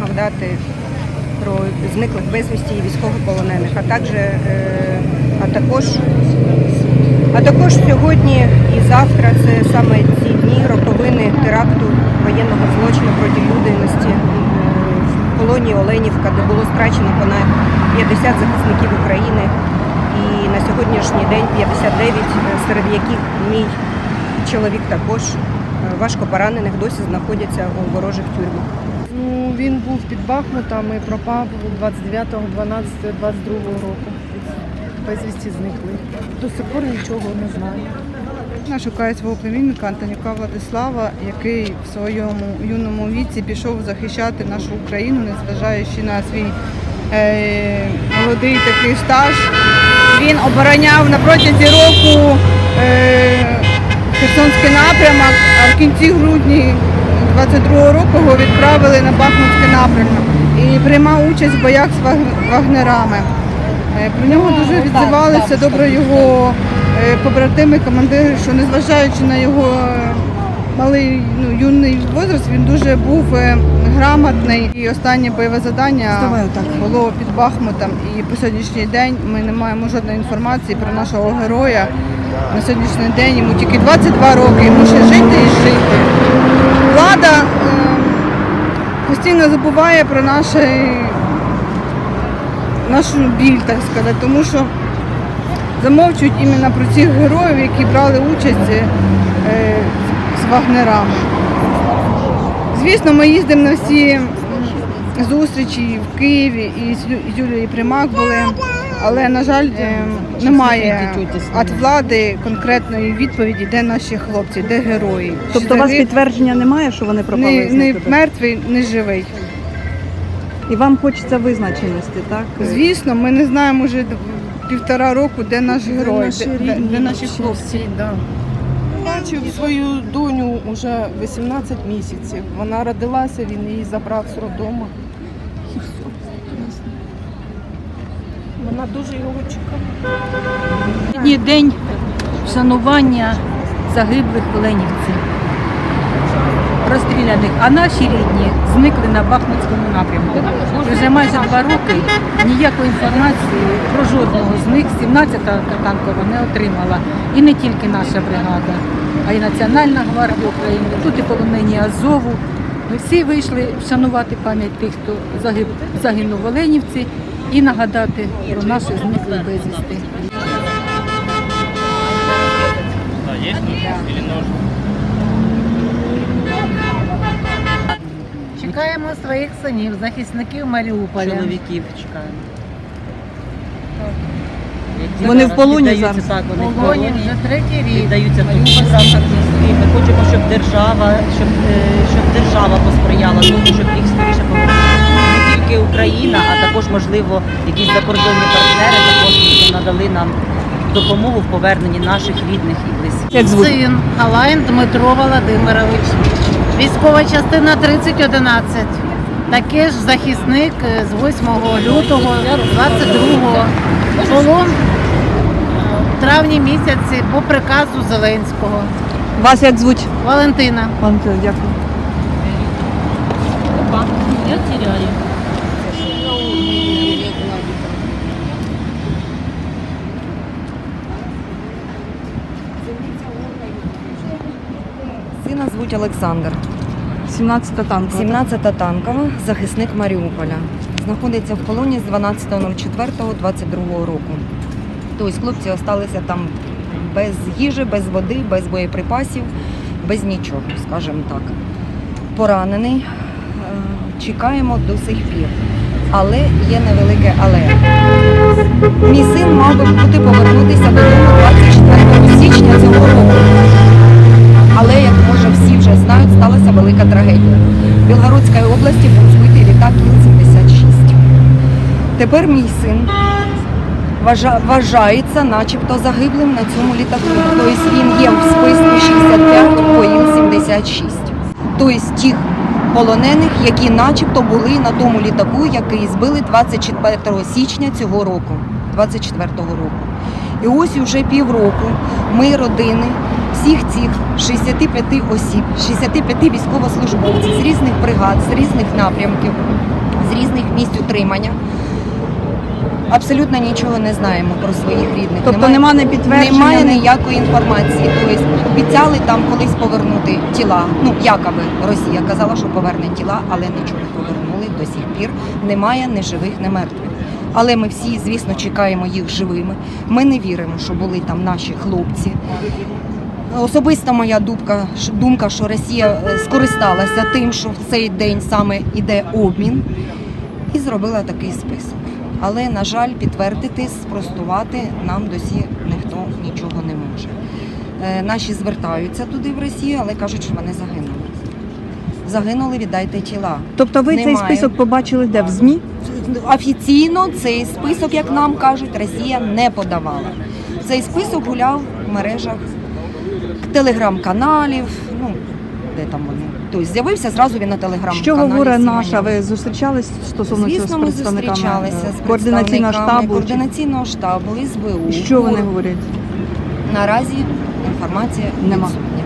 нагадати про зниклих безвісті і військовополонених, а також, е, а також, а також сьогодні і завтра це саме ці дні роковини теракту воєнного злочину проти людяності е, в полоні Оленівка, де було страчено понад 50 захисників України. І на сьогоднішній день 59, е, серед яких мій чоловік також важко поранених досі знаходяться у ворожих тюрмах. Ну, він був під Бахмутом і пропав 29, 12, 22 року. Безвісті зникли. До сих пор нічого не знаю. Я шукаю свого племінника Антонюка Владислава, який в своєму юному віці пішов захищати нашу Україну, незважаючи на свій е, молодий такий стаж. Він обороняв на протязі року е, Херсонський напрямок, а в кінці грудні 22-го року його відправили на Бахмутський напрямок і приймав участь в боях з вагнерами. Е, Про нього дуже відзивалися добре його е, побратими, командири, що незважаючи на його е, малий ну, юний возраст, він дуже був грамотний. І останнє бойове завдання було під Бахмутом. І по сьогоднішній день ми не маємо жодної інформації про нашого героя. На сьогоднішній день йому тільки 22 роки, йому ще жити і жити. Влада е, постійно забуває про наше нашу біль, так сказати, тому що замовчують іменно про цих героїв, які брали участь е, з вагнерами. Звісно, ми їздимо на всі зустрічі в Києві і з Юлією Примак були, але, на жаль, е, немає від влади конкретної відповіді, де наші хлопці, де герої. Тобто у вас підтвердження немає, що вони пропали? не, не мертвий, не живий. І вам хочеться визначеності, так? Звісно, ми не знаємо вже півтора року, де наш герой, наші де, де, рідні, де наші хлопці. да. Бачив свою доню вже 18 місяців. Вона родилася, він її забрав з роддому. І все. Вона дуже його чекала. Сьогодні день вшанування загиблих оленівців, розстріляних, а наші рідні зникли на Бахмутському напрямку. Вже майже два роки ніякої інформації про жодного з них 17-та танкова не отримала. І не тільки наша бригада, а й Національна гвардія України, тут і полонені Азову. Ми всі вийшли вшанувати пам'ять тих, хто загинув в Оленівці, і нагадати про наших зниклих безвісти. Чекаємо своїх синів, захисників Маріуполя. Чоловіків чекаємо. Вони в полоні зараз? Так, вони в Полоні полоні. вже третій рік. Віддаються тут. Ми хочемо, щоб держава, щоб, е, щоб держава посприяла тому, щоб їх скоріше повернули. Не тільки Україна, а також, можливо, якісь закордонні партнери також надали нам допомогу в поверненні наших рідних і близьких. Як звуть? Син Галайн Дмитро Володимирович. Військова частина 3011. Такий ж захисник е, з 8 лютого 22-го. Полон е, в травні місяці по приказу Зеленського. Вас як звуть? Валентина. Валентина, дякую. Я теряю. Сина звуть Олександр, 17-та танкова. 17-та танкова, захисник Маріуполя. Знаходиться в полоні з 12.04.22 року. Тобто хлопці залишилися там без їжі, без води, без боєприпасів, без нічого, скажімо так. Поранений. Е, Чекаємо до сих пір. Але є невелике але. Мій син мав би бути повернутися додому 24 січня цього року. Тепер мій син вважається начебто загиблим на цьому літаку. Тобто він є в списку 65 по Іл-76. Тобто тих полонених, які начебто були на тому літаку, який збили 24 січня цього року. 24 року. І ось уже півроку ми, родини, всіх цих 65 осіб, 65 військовослужбовців з різних бригад, з різних напрямків, з різних місць утримання. Абсолютно нічого не знаємо про своїх рідних. Тобто нема не підтвердження, Немає ніякої інформації. Тобто обіцяли там колись повернути тіла. Ну, якоби Росія казала, що поверне тіла, але нічого не повернули до сих пір. Немає ні живих, ні мертвих. Але ми всі, звісно, чекаємо їх живими. Ми не віримо, що були там наші хлопці. Особиста моя думка, думка, що Росія е, скористалася тим, що в цей день саме йде обмін, і зробила такий список. Але, на жаль, підтвердити, спростувати нам досі ніхто нічого не може. Е, Наші звертаються туди в Росію, але кажуть, що вони загинули. Загинули, віддайте тіла. Тобто ви цей список побачили де в ЗМІ? Офіційно цей список, як нам кажуть, Росія не подавала. Цей список гуляв в мережах телеграм-каналів. Ну де там вони? Тобто з'явився зразу він на телеграм-каналі. Що говорить наша? Ви зустрічались стосовно цього з Звісно, ми представниками зустрічалися з координаційного штабу? Координаційного штабу СБУ. Що вони говорять? Наразі інформація Нема. відсутня.